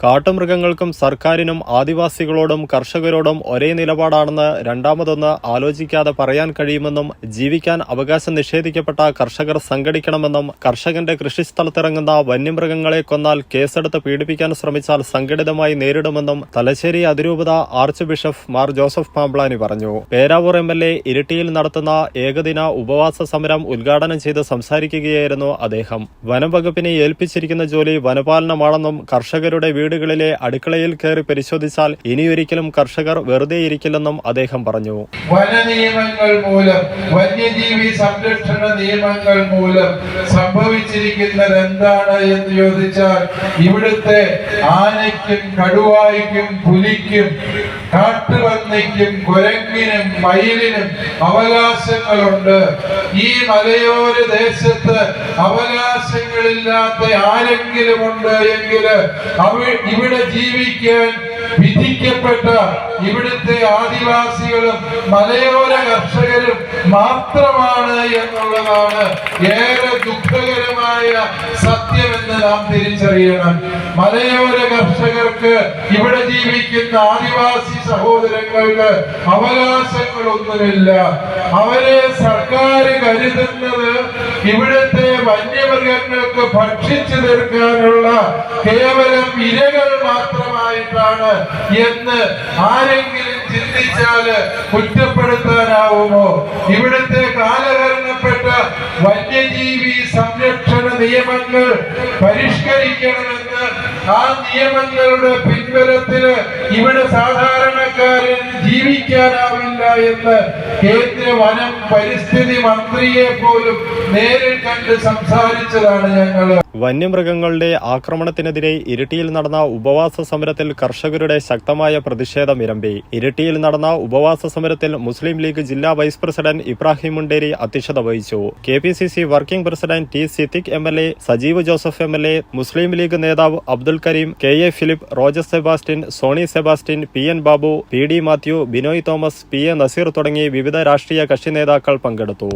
കാട്ടുമൃഗങ്ങൾക്കും സർക്കാരിനും ആദിവാസികളോടും കർഷകരോടും ഒരേ നിലപാടാണെന്ന് രണ്ടാമതൊന്ന് ആലോചിക്കാതെ പറയാൻ കഴിയുമെന്നും ജീവിക്കാൻ അവകാശം നിഷേധിക്കപ്പെട്ട കർഷകർ സംഘടിക്കണമെന്നും കർഷകന്റെ കൃഷിസ്ഥലത്തിറങ്ങുന്ന വന്യമൃഗങ്ങളെ കൊന്നാൽ കേസെടുത്ത് പീഡിപ്പിക്കാൻ ശ്രമിച്ചാൽ സംഘടിതമായി നേരിടുമെന്നും തലശ്ശേരി അതിരൂപത ആർച്ച് ബിഷപ്പ് മാർ ജോസഫ് പാമ്പ്ലാനി പറഞ്ഞു. പേരാവൂർ എം എൽ ഇരിട്ടിയിൽ നടത്തുന്ന ഏകദിന ഉപവാസ സമരം ഉദ്ഘാടനം ചെയ്ത് സംസാരിക്കുകയായിരുന്നു അദ്ദേഹം. വനം വകുപ്പിനെ ഏൽപ്പിച്ചിരിക്കുന്ന ജോലി വനപാലനമാണെന്നും കർഷകരുടെ വീടുകളിലെ അടുക്കളയിൽ കയറി പരിശോധിച്ചാൽ ഇനിയൊരിക്കലും കർഷകർ വെറുതെ ഇരിക്കില്ലെന്നും അദ്ദേഹം പറഞ്ഞു. വന നിയമങ്ങൾ മൂലം വന്യജീവി സംരക്ഷണ നിയമങ്ങൾ മൂലം സംഭവിച്ചിരിക്കുന്നത് എന്താണ് എന്ന് ചോദിച്ചാൽ ഇവിടുത്തെ ആനയ്ക്കും കടുവായ്ക്കും പുലിക്കും കാട്ടുപന്നിക്കും കുരങ്ങിനും മയിലിനും അവകാശങ്ങളുണ്ട്. ഈ മലയോര ദേശത്ത് അവകാശങ്ങളില്ലാത്ത ആരെങ്കിലും ഉണ്ട് എങ്കിൽ അവ ഇവിടെ ജീവിക്കാൻ വിധിക്കപ്പെട്ട ഇവിടുത്തെ ആദിവാസികളും മലയോര കർഷകരും മാത്രമാണ് എന്നുള്ളതാണ് ഏറെ ദുഃഖകരമായ സത്യമെന്ന് നാം തിരിച്ചറിയണം. മലയോര കർഷകർക്ക് ഇവിടെ ജീവിക്കുന്ന ആദിവാസി സഹോദരങ്ങൾക്ക് അവകാശങ്ങളൊന്നുമില്ല. അവരെ സർക്കാർ കരുതുന്നത് ഇവിടുത്തെ വന്യമൃഗങ്ങൾക്ക് ഭക്ഷിച്ചു തീർക്കാനുള്ള കേവലം ഇരകൾ മാത്രമായിട്ടാണ് എന്ന് ആരെങ്കിലും ചിന്തിച്ചാൽ കുറ്റപ്പെടുത്താനാവുമോ? ഇവിടുത്തെ കാലഹരണപ്പെട്ട വന്യജീവി സംരക്ഷണ നിയമങ്ങൾ പരിഷ്കരിക്കണമെന്ന് ആ നിയമങ്ങളുടെ പിൻബലത്തിൽ ഇവിടെ സാധാരണക്കാരൻ ജീവിക്കാനാവില്ല എന്ന് കേന്ദ്ര വനം പരിസ്ഥിതി മന്ത്രിയെ പോലും നേരിൽ കണ്ട് സംസാരിച്ചതാണ് ഞങ്ങൾ. വന്യമൃഗങ്ങളുടെ ആക്രമണത്തിനെതിരെ ഇരിട്ടിയിൽ നടന്ന ഉപവാസ സമരത്തിൽ കർഷകരുടെ ശക്തമായ പ്രതിഷേധം ഇരമ്പി. ഇരിട്ടിയിൽ നടന്ന ഉപവാസ സമരത്തിൽ മുസ്ലിം ലീഗ് ജില്ലാ വൈസ് പ്രസിഡന്റ് ഇബ്രാഹിം മുണ്ടേരി അധ്യക്ഷത വഹിച്ചു. K P C C working president T Siddique M L A Sajeev Joseph M L A Muslim League നേതാവ് Abdul Kareem K A Philip Roger Sebastian Sony Sebastian P N Babu P D Mathew Binoy Thomas P A Naseer തുടങ്ങി വിവിധ രാഷ്ട്രീയ കക്ഷി നേതാക്കൾ പങ്കെടുത്തു.